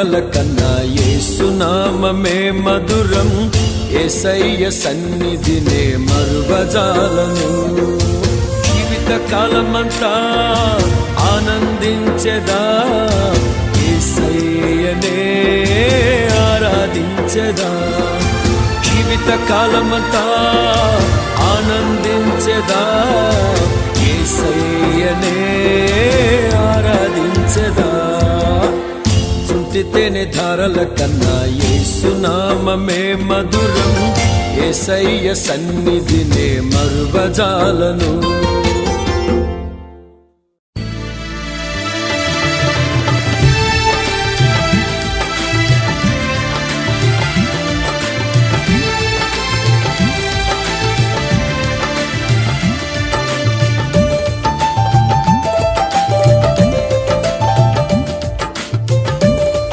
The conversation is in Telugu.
ల కన్నా యేసునామమే మధురం. ఏసయ్య సన్నిధినే మరువజాలను. జీవిత కాలమంతా ఆనందించదా. ఏసయ్యనే ఆరాధించదా. జీవిత కాలమంతా ఆనందించదా. చుంటితేనే ధారల కన్నా యేసునామమే మధురం. ఏసయ్య సన్నిధినే మరువజాలను.